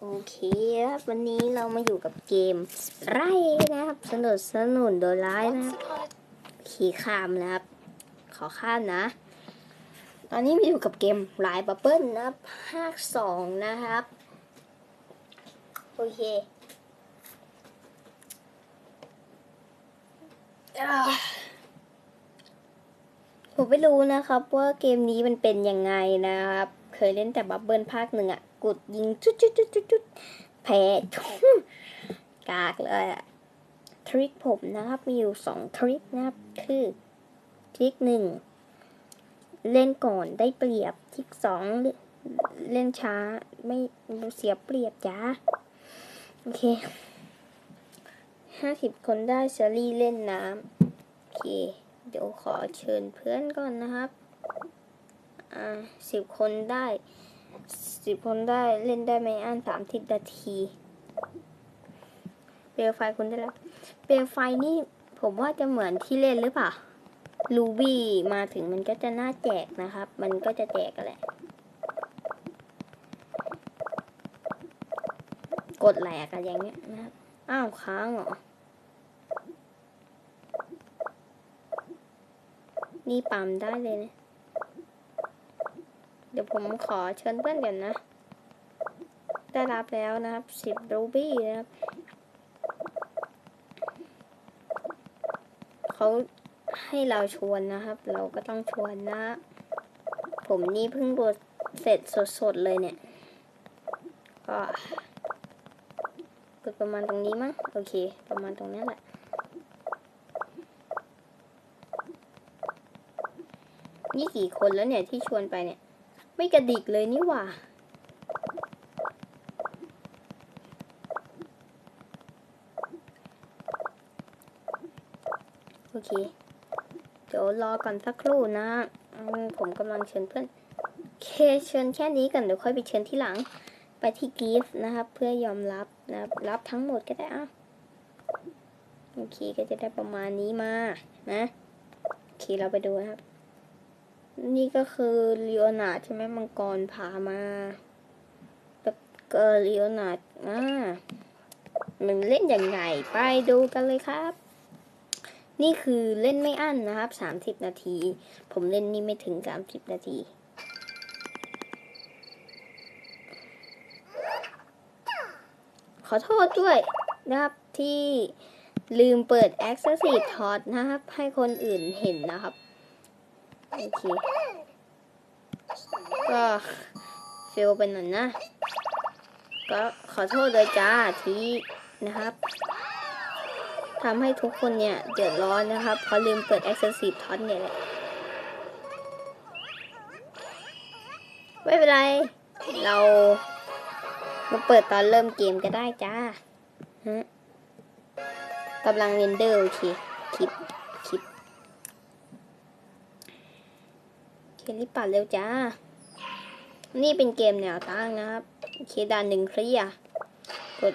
โอเคครับวันนี้เรามาอยู่กับเกมไร่นะครับสนุนสนุนโดยร้ายนะครับขี่ข้ามนะครับ ขอข้ามนะ ตอนนี้มาอยู่กับเกมไลายบับเบิ้ลนะภาคสองนะครับ โอเคผมไม่รู้นะครับว่าเกมนี้มันเป็นยังไงนะครับ เคยเล่นแต่บับเบิ้ลภาคหนึ่งอะ กดยิงจุดจุดจุดจุดจุดแพ้กากเลยอะทริคผมนะครับ มีอยู่สองทริคนะครับ คือทริคหนึ่งเล่นก่อนได้เปรียบทริคสองเล่นช้าไม่เสียเปรียบจ้าโอเคห้าสิบคนได้เชอรี่เล่นน้ำโอเค เดี๋ยวขอเชิญเพื่อนก่อนนะครับ อ่าสิบคนได้ สิบคนได้เล่นได้ไม่อันสามสิบนาที เปลวไฟคุณได้แล้ว เปลวไฟนี่ผมว่าจะเหมือนที่เล่นหรือเปล่า ลูบี้มาถึงมันก็จะน่าแจกนะครับ มันก็จะแจกกันแหละ กดแหลกอะไรอย่างเงี้ยนะครับ อ้าวค้างเหรอ นี่ปั๊มได้เลยนะ ดี๋ยวผมขอเชิญเพื่อนกันนะ ได้รับแล้วนะครับสิบรูบี้นะครับเขาให้เราชวนนะครับ เราก็ต้องชวนนะ ผมนี่เพิ่งบดเสร็จสดๆเลยเนี่ย ก็กดประมาณตรงนี้มั้งโอเค ประมาณตรงนี้แหละนี่กี่คนแล้วเนี่ยที่ชวนไปเนี่ย ไม่กระดิกเลยนี่หว่า โอเค เดี๋ยวรอก่อนสักครู่นะ ผมกำลังเชิญเพื่อนเคเชิญแค่นี้กันเดี๋ยวค่อยไปเชิญที่หลัง ไปที่กีฟนะครับ เพื่อยอมรับนะรับทั้งหมดก็ได้อะโอเคก็จะได้ประมาณนี้มา นะ โอเคเราไปดูครับ นี่ก็คือเลโอนาร์ดใช่ไหมมังกรพามาแล้วก็เลโอนาร์ดอ่ามันเล่นยังไงไปดูกันเลยครับ นี่คือเล่นไม่อั้นนะครับสามสิบนาที ผมเล่นนี่ไม่ถึงสามสิบนาทีขอโทษด้วยนะครับที่ลืมเปิด Accessive t o t นะครับ ให้คนอื่นเห็นนะครับ โอเค ก็เฟลไปหน่อยนะ ก็ขอโทษเลยจ้าที่นะครับทำให้ทุกคนเนี่ยเดือดร้อนนะครับเพราะลืมเปิด Accessive t o t เนี่ยแหละไม่เป็นไร เรามาเปิดตอนเริ่มเกมก็ได้จ้า ฮะกำลังเรนเดอร์โอเค คลิป เคลิปปัดเร็วจ้า นี่เป็นเกมแนวตั้งนะครับ โอเคด่านหนึ่งเคลียกด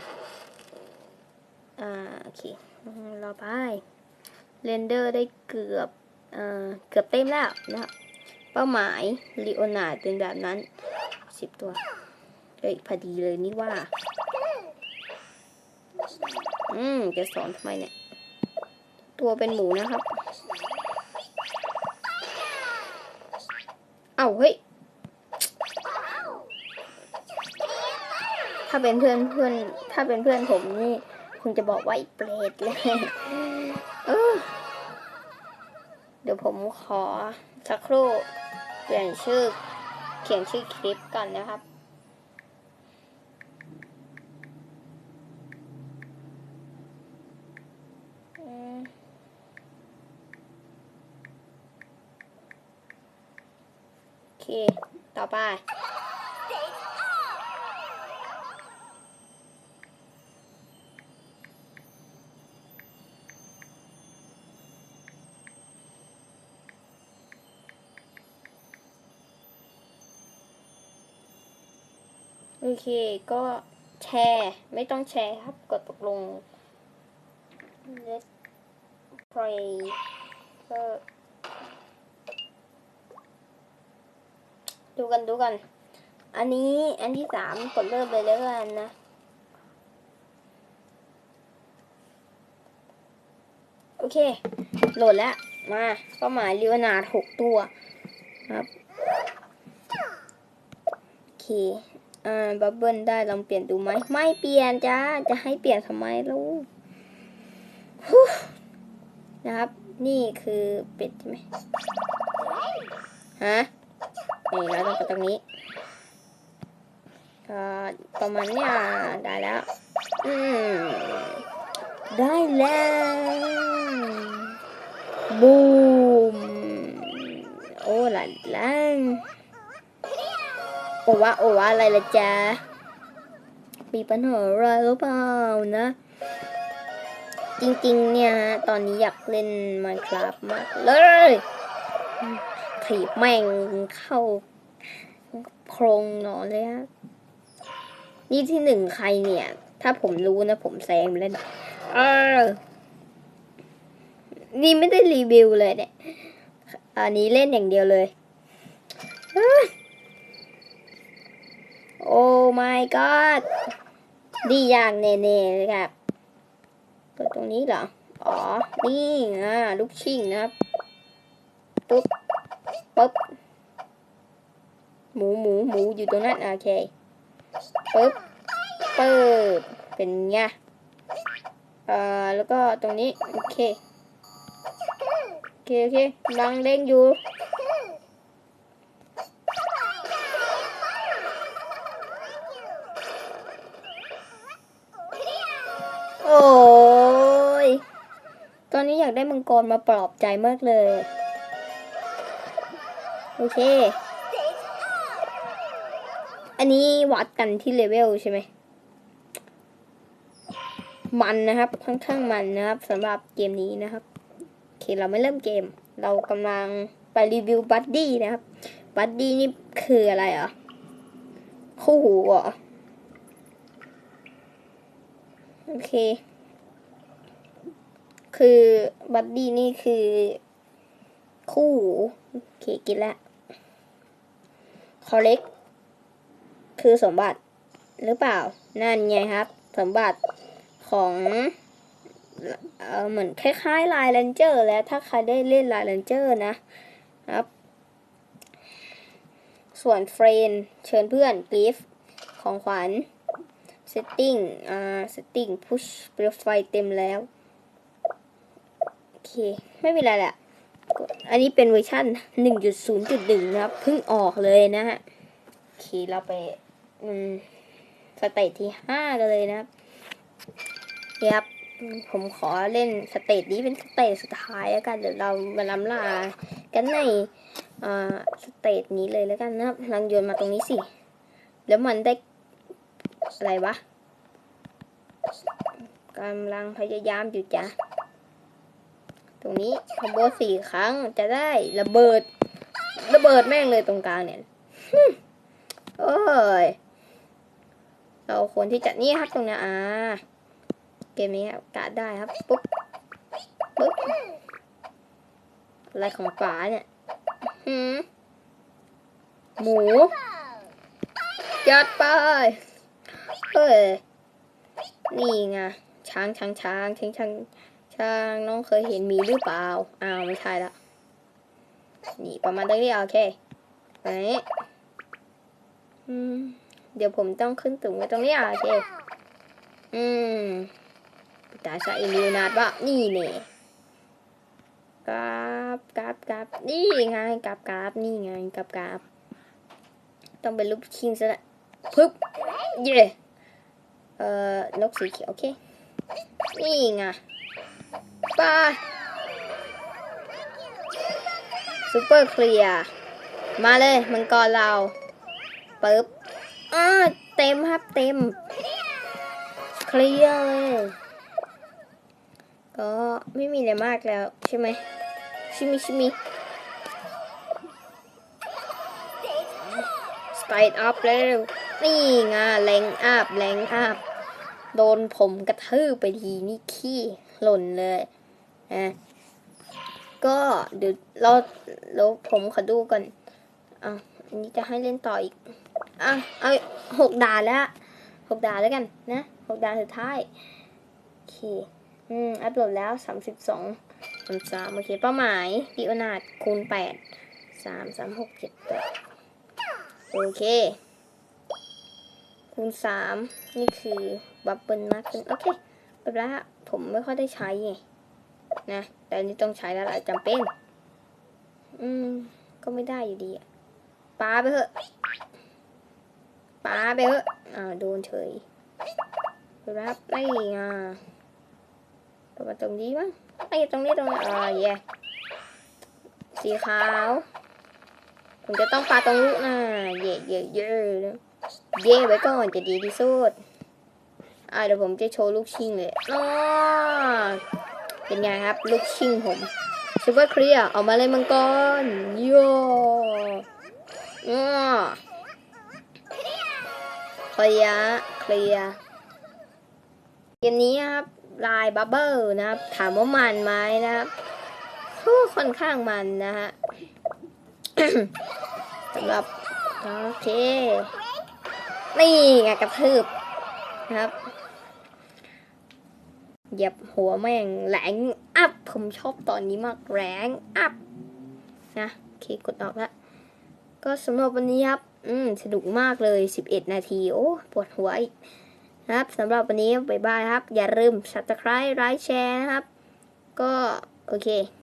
อ่า โอเครอไป เรนเดอร์ได้เกือบอ่าเกือบเต็มแล้วนะครับ เป้าหมายลีโอนาร์ดเป็นแบบนั้นสิบตัวเอ้ยพอดีเลยนี่ว่า อืมจะสอนทำไมเนี่ย ตัวเป็นหมูนะครับ เอ้าเฮ้ย ถ้าเป็นเพื่อนเพื่อน ถ้าเป็นเพื่อนผมนี่คงจะบอกว่าไอ้เปรตเลยเออเดี๋ยวผมขอสักครู่เปลี่ยนชื่อ เขียนชื่อคลิปก่อนนะครับ อืมโอเค ต่อไป โอเค ก็แชร์ ไม่ต้องแชร์ครับ กดตกลง Let's play ก็ ดูกันดูกัน อันนี้อันที่สามกดเริ่มเลยแล้วกันนะโอเค โหลดแล้ว มาเป้าหมายลิวนาดหกตัวครับโอเคอ่าบับเบิ้ลได้ลองเปลี่ยนดูไหมไม่เปลี่ยนจ้าจะให้เปลี่ยนทำไมลูกนะครับ นี่คือเป็ดใช่ไหมฮะ นี่แล้วต้องกดตรงนี้ ก็ประมาณเนี้ยได้แล้ว อืมได้แล้วบูมโอ้หลันลังโอวะโอวะอะไรละจ๊ะมีปัญหาอะไรหรือเปล่านะ จริงๆ เนี่ยฮะ ตอนนี้อยากเล่น Minecraft มากเลยถีบแม่งเข้า โครงนอนเลยฮะ นี่ที่หนึ่งใครเนี่ย ถ้าผมรู้นะ ผมแซงไปแล้วนะเออ นี่ไม่ได้รีวิวเลยเนี่ย อันนี้เล่นอย่างเดียวเลย โอ้ my god ดีอย่างแน่ๆเลยครับกดตรงนี้เหรอ อ๋อ นี่อะลูกชิงนะครับ ปุ๊บปุ๊บ หมูหมูหมูอยู่ตรงนั้นโอเคปุ๊บเปิดเป็นไงเอ่อแล้วก็ตรงนี้โอเคโอเคโอเคลังเล่งอยู่โอ้ยตอนนี้อยากได้มังกรมาปลอบใจมากเลย โอเค อันนี้วัดกันที่เลเวลใช่ไหม มันนะครับ ค่อนข้างมันนะครับสำหรับเกมนี้นะครับ โอเค เราไม่เริ่มเกม เรากำลังไปรีวิวบัดดี้นะครับ บัดดี้นี่คืออะไรเหรอคู่หูเหรอ โอเค คือบัดดี้นี่คือคู่หู โอเค กินละคอเล็ก คือสมบัติหรือเปล่า นั่นไงครับ สมบัติของเออเหมือนคล้ายๆไลายเลนเจอร์แล้วถ้าใครได้เล่นไลายเลนเจอร์นะครับ ส่วนเฟรนเชิญเพื่อนกริฟของขวัญเซตติ้งอ่าเซตติ้งพุชเปลวไฟเต็มแล้ว โอเค ไม่เป็นไรแหละอันนี้เป็นเวอร์ชัน1.0.1 นะครับ เพิ่งออกเลยนะฮะโอเคเราไป สเตจที่ห้ากันเลยนะครับผมขอเล่นสเตจนี้เป็นสเตจสุดท้ายแล้วกันเดี๋ยวเรามาล้ำลากันในสเตจนี้เลยแล้วกันนะครับลังโยนมาตรงนี้สิ แล้วมันได้อะไรวะกำลังพยายามอยู่จ้ะตรงนี้คอมโบสี่ครั้งจะได้ระเบิด ระเบิดแม่งเลยตรงกลางเนี่ยโอ้ย เราควรที่จะนี่ครับตรงนี้อ่าเกมนี้ครับกะได้ครับปุ๊บปุ๊บอะไรของป๋าเนี่ยหืมหมูยัดไปเอ้ยนี่ไงช้างช้างช้างช้างช้างช้างน้องเคยเห็นหมีหรือเปล่าอ้าวไม่ใช่ละนี่ประมาณตรงนี้โอเคไปนี้อืม เดี๋ยวผมต้องขึ้นตึงไว้ตรงนี้โอเคอืมตาชาอิลิวนาดว่านี่เนี่ยกราบกราบกราบนี่ไงกราบกราบนี่ไงกราบกราบต้องเป็นรูปคิงซะละปึ๊บเย่เอ่อนกสีเขียวโอเค นี่ไงไป้าซูเปอร์เคลียร์มาเลยมังกรเราปึ๊บ อ่าเต็มครับเต็ม เคลียร์เลย ก็ไม่มีอะไรมากแล้วใช่ไหมชิมิชิมิสไตล์อัพแล้ว นี่ไงแรงอัพแรงอัพโดนผมกระทืบไปทีนี่ขี้หล่นเลยอะก็เดี๋ยวเราเราผมขอดูก่อนอะอันนี้จะให้เล่นต่ออีก อะเอาหกด่านแล้วหกด่านแล้วกันนะหกด่านสุดท้ายโอเคอืมอัพโหลดแล้วสามสิบสองสามสามโอเคเป้าหมายปีอนาดคูณแปดสามสามหกเจ็ดแปดโอเคคูณสามนี่คือบับเบิลมากขึ้นโอเคแบบแล้วผมไม่ค่อยได้ใช้ไงนะแต่อันนี้ต้องใช้แล้วล่ะจำเป็น อืม ก็ไม่ได้อยู่ดีอะปาไปเถอะ ปาไปเถอะอ่าโดนเฉยรับไม่อะประมาตรงนี้มั้งไม่ตรงนี้ตรงนี้อ่าเย่สีขาว ผมจะต้องปาตรงลูกนะเย่เย่เย่เย่ไว้ก่อนจะดีที่สุดอ่าเดี๋ยวผมจะโชว์ลูกชิงเลยอ๋อเป็นไงครับ ลูกชิงผมซูเปอร์เคลียร์ออกมาเลยมังกรโย่อ้อ ลียเคลียเกมนี้ครับลายบับเบิลนะครับ ถามว่ามันไหมนะครับค่อนข้างมันนะฮะสำหรับโอเค นี่ไงกระทืบนะครับ เหยียบหัวแม่งแรงอัพ ผมชอบตอนนี้มากแรงอัพ นะ โอเค กดออกแล้วก็สำหรับวันนี้ครับ อืม สนุกมากเลย 11 นาที โอ้ปวดหัวอีกนะครับสำหรับวันนี้บ๊ายบายครับ อย่าลืม subscribe ไลค์แชร์นะครับ ก็ โอเค